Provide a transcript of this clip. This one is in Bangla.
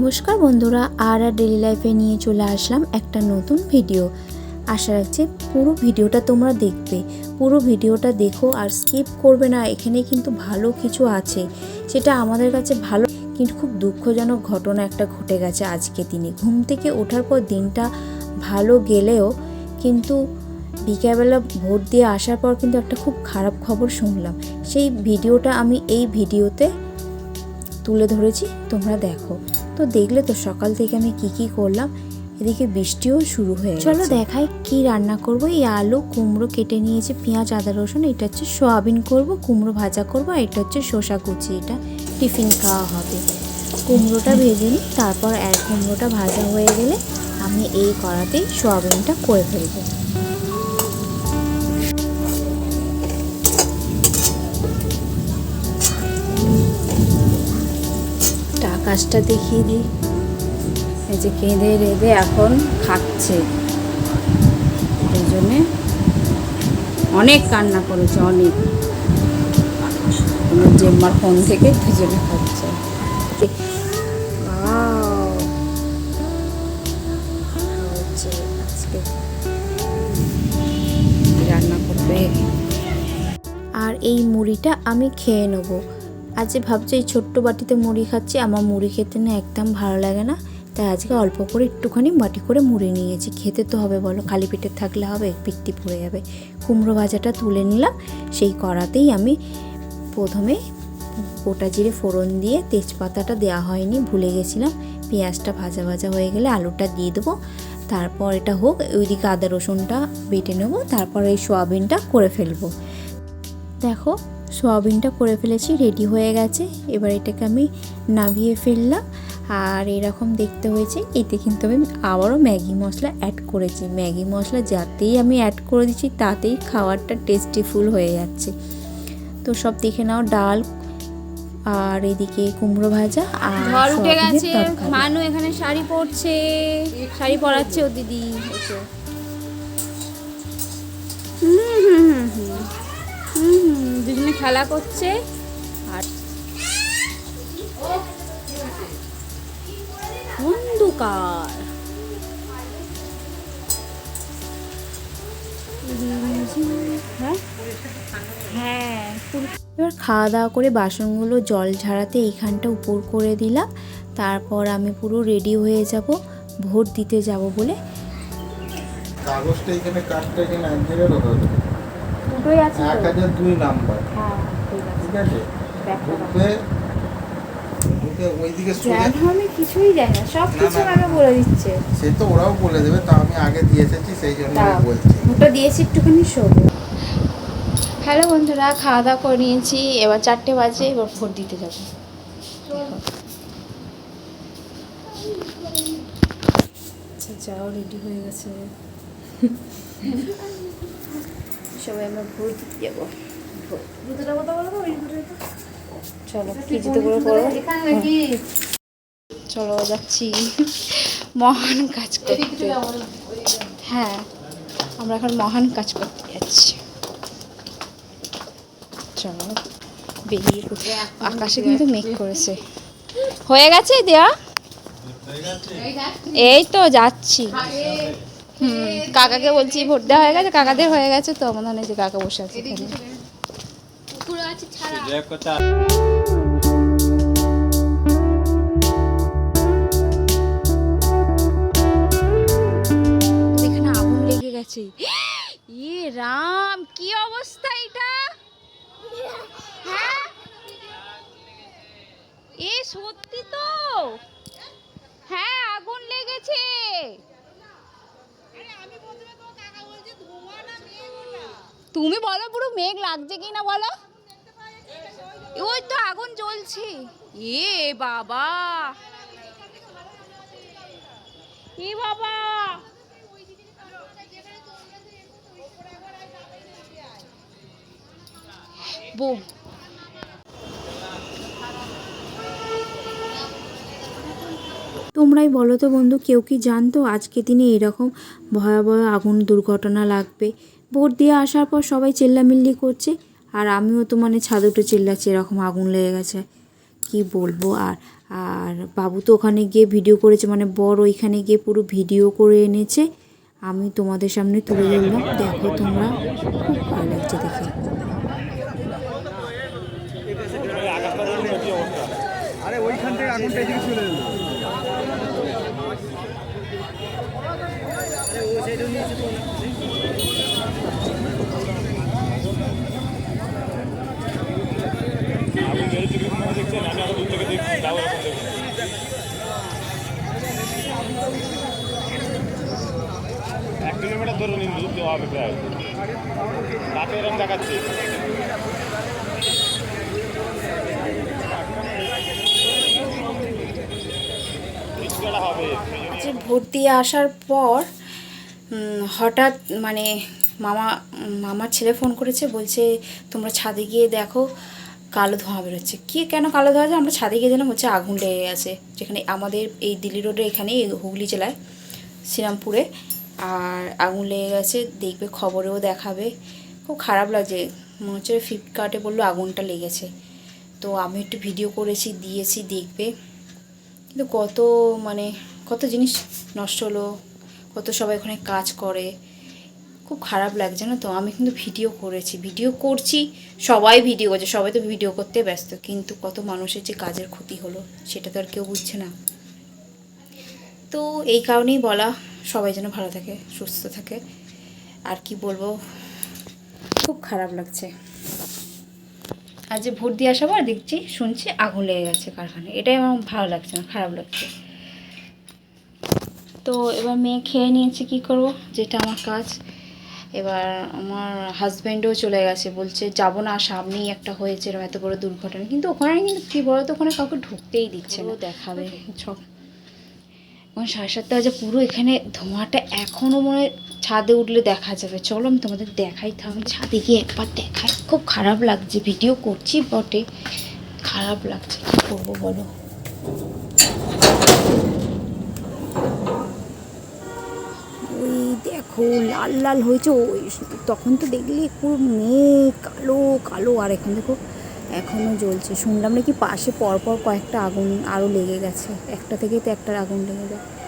নমস্কার বন্ধুরা, আর আর ডেলি লাইফে নিয়ে চলে আসলাম একটা নতুন ভিডিও আশা রাখছি পুরো ভিডিওটা তোমরা দেখবে। পুরো ভিডিওটা দেখো আর স্কিপ করবে না, এখানে কিন্তু ভালো কিছু আছে। সেটা আমাদের কাছে ভালো, কিন্তু খুব দুঃখজনক ঘটনা একটা ঘটে গেছে আজকে দিনে। ঘুম থেকে ওঠার পর দিনটা ভালো গেলেও কিন্তু বিকেলবেলা ভোট দিয়ে আসার পর কিন্তু একটা খুব খারাপ খবর শুনলাম। সেই ভিডিওটা আমি এই ভিডিওতে তুলে ধরেছি, তোমরা দেখো। তো দেখলে তো সকাল থেকে আমি কি কি করলাম। এদিকে বৃষ্টিও শুরু হয়ে চলো দেখাই কি রান্না করব। এই আলু, কুমড়ো কেটে নিয়েছি, পেঁয়াজ, আদা, রসুন, এটা হচ্ছে সোয়াবিন করব, কুমড়ো ভাজা করব, আর এটা হচ্ছে শসা কুচি। এটা টিফিন খাওয়া হবে। কুমড়োটা ভেজে নিই, তারপর এক কুমড়োটা ভাজা হয়ে গেলে আমি এই কড়াতেই সোয়াবিনটা করে ফেলব। আকাশটা দেখিয়ে দিই। এই যে কেঁদে রেঁধে এখন খাচ্ছে। এই জন্যে অনেক কান্না করেছে অনেক। আমার জেম্মার ফোন থেকে জন্য খাচ্ছে। রান্না করবে। আর এই মুড়িটা আমি খেয়ে নেব। আজ যে ভাবছি এই ছোট্ট বাটিতে মুড়ি খাচ্ছি, আমার মুড়ি খেতে না একদম ভালো লাগে না। তাই আজকে অল্প করে একটুখানি বাটি করে মুড়ি নিয়েছি। খেতে তো হবে বলো, খালি পেটে থাকলে হবে পিত্তি পড়ে যাবে। কুমড়ো ভাজাটা তুলে নিলাম, সেই কড়াতেই আমি প্রথমে গোটা জিরে ফোড়ন দিয়ে তেজপাতাটা দেওয়া হয়নি, ভুলে গেছিলাম। পেঁয়াজটা ভাজা ভাজা হয়ে গেলে আলুটা দিয়ে দেবো। তারপর এটা হোক, ওইদিকে আদা রসুনটা বেটে নেব, তারপর এই সোয়াবিনটা করে ফেলব। দেখো সোয়াবিনটা করে ফেলেছি রেডি হয়ে গেছে। এবার এটাকে আমি নামিয়ে ফেললাম। আর এরকম দেখতে হয়েছে এতে কিন্তু আমি আবারও ম্যাগি মশলা অ্যাড করেছি। ম্যাগি মশলা যাতেই আমি অ্যাড করে দিচ্ছি তাতেই খাবারটা টেস্টিফুল হয়ে যাচ্ছে। তো সব দেখে নাও ডাল আর এদিকে কুমড়ো ভাজা আর ঝড় উঠে গেছে। মানু এখানে শাড়ি পরছে। শাড়ি পরাচ্ছে ও দিদি। হুম, হুম, হুম, হুম। দুজনে খেলা করছে। আর অন্ধকার। হ্যাঁ? হ্যাঁ। এবার খাওয়া দাওয়া করে বাসনগুলো জল ঝাড়াতে এইখানটা উপর করে দিলাম। তারপর আমি পুরো রেডি হয়ে যাব ভোট দিতে যাব বলে। কাগজটা এখানে এখানে এক জায়গায় দুটোই আছে এক হাজার দুই নাম্বার। হ্যাঁ ঠিক আছে। ঢুকবে ওইদিকে আমি কিছুই জানি না সব কিছু বলে দিচ্ছে। সে তো ওরাও বলে দেবে তা আমি আগে দিয়ে এসেছি সেই জন্য বলছি। দুটো দিয়েছি একটুখানি শোবো। হ্যালো বন্ধুরা খাওয়া দাওয়া করে নিয়েছি এবার চারটে বাজে এবার ভোট দিতে যাব। আচ্ছা যাও রেডি হয়ে গেছে। সবাই আমরা ভোট দিতে যাব চলো কি জুতো করে করো। চলো যাচ্ছি। মহান কাজ করতে। হ্যাঁ আমরা এখন মহান কাজ করতে যাচ্ছি। চলো বেরিয়ে। আকাশে কিন্তু মেঘ করেছে। হয়ে গেছে দেয়া? এই তো যাচ্ছি। হুম কাকাকে বলছি ভোট দেওয়া হয়ে গেছে কাকাদের হয়ে গেছে তো? আমার মনে হয় যে কাকা বসে আছে। এখানে আগুন লেগে গেছে। ইয়ে রাম কি অবস্থা এটা? হ্যাঁ? এ সত্যি তো। হ্যাঁ আগুন লেগেছে তুমি বলো, পুরো মেঘ লাগছে কি না বলো? ওই তো আগুন জ্বলছে। এ বাবা। এ বাবা। বো। তোমরাই বলো তো বন্ধু, কেউ কি জানতো আজকে দিনে এরকম ভয়াবহ আগুন দুর্ঘটনা লাগবে? ভোট দিয়ে আসার পর সবাই চেল্লামিল্লি করছে, আর আমিও তো মানে ছাদ উঠে চিল্লাচ্ছি, এরকম আগুন লেগে গেছে। কি বলব? আর আর বাবু তো ওখানে গিয়ে ভিডিও করেছে মানে বড় ওইখানে গিয়ে পুরো ভিডিও করে এনেছে। আমি তোমাদের সামনে তুলে ধরলাম দেখো তোমরা, খুব ভালো লাগছে দেখে। আরে ওইখান থেকে আগুনটা এদিকে চলে কিলোমিটার ধরে নিন দূর দেওয়া হবে প্রায় তাতে এরকম দেখাচ্ছে যে ভোট দিয়ে আসার পর হঠাৎ মানে মামা, মামার ছেলে ফোন করেছে, বলছে, তোমরা ছাদে গিয়ে দেখো, কালো ধোঁয়া বেরোচ্ছে। কি কেন কালো ধোঁয়া আমরা ছাদে গিয়ে দিলাম হচ্ছে আগুন লেগে গেছে। যেখানে আমাদের এই দিল্লি রোডে এখানে হুগলি জেলায়, শ্রীরামপুরে। আর আগুন লেগে গেছে, দেখবে খবরেও দেখাবে। খুব খারাপ লাগছে। মনে হচ্ছে ফ্লিপকার্টে বলল আগুনটা লেগেছে। তো আমি একটু ভিডিও করেছি, দিয়েছি, দেখবে। কিন্তু কত মানে কত জিনিস নষ্ট হলো, কত সবাই ওখানে কাজ করে। খুব খারাপ লাগছে না তো? আমি কিন্তু ভিডিও করেছি। ভিডিও করছি, সবাই ভিডিও করছে। সবাই তো ভিডিও করতে ব্যস্ত। কিন্তু কত মানুষের যে কাজের ক্ষতি হলো, সেটা তো আর কেউ বুঝছে না। তো এই কারণেই বলা সবাই যেন ভালো থাকে সুস্থ থাকে। আর কি বলব? খুব খারাপ লাগছে। আর যে ভোট দিয়ে আসার পর দেখছি শুনছি আগুন লেগে গেছে কারখানায়। এটাই আমার ভালো লাগছে না খারাপ লাগছে। তো এবার মেয়ে খেয়ে নিয়েছে কি করব? যেটা আমার কাজ। এবার আমার হাজব্যান্ডও চলে গেছে বলছে যাব না সামনেই একটা হয়েছে এরকম এত বড় দুর্ঘটনা। কিন্তু ওখানে কিন্তু কী বলো তো ওখানে কাউকে ঢুকতেই দিচ্ছে দেখাবে। সব এখন সাড়ে সাতটা বাজে পুরো এখানে ধোঁয়াটা এখনও মনে ছাদে উঠলে দেখা যাবে। চলো আমি তোমাদের দেখাই থাকি ছাদে গিয়ে একবার দেখাই। খুব খারাপ লাগছে, ভিডিও করছি বটে। খারাপ লাগছে, কী করব বলো? ওই দেখো, লাল লাল হয়েছে, ওই তখন তো দেখলি পুরো মেঘ, কালো কালো, আর এখন দেখো এখনও জ্বলছে। শুনলাম নাকি পাশে পরপর কয়েকটা আগুন আরও লেগে গেছে। একটা থেকেই তো একটা আগুন লেগে যায়।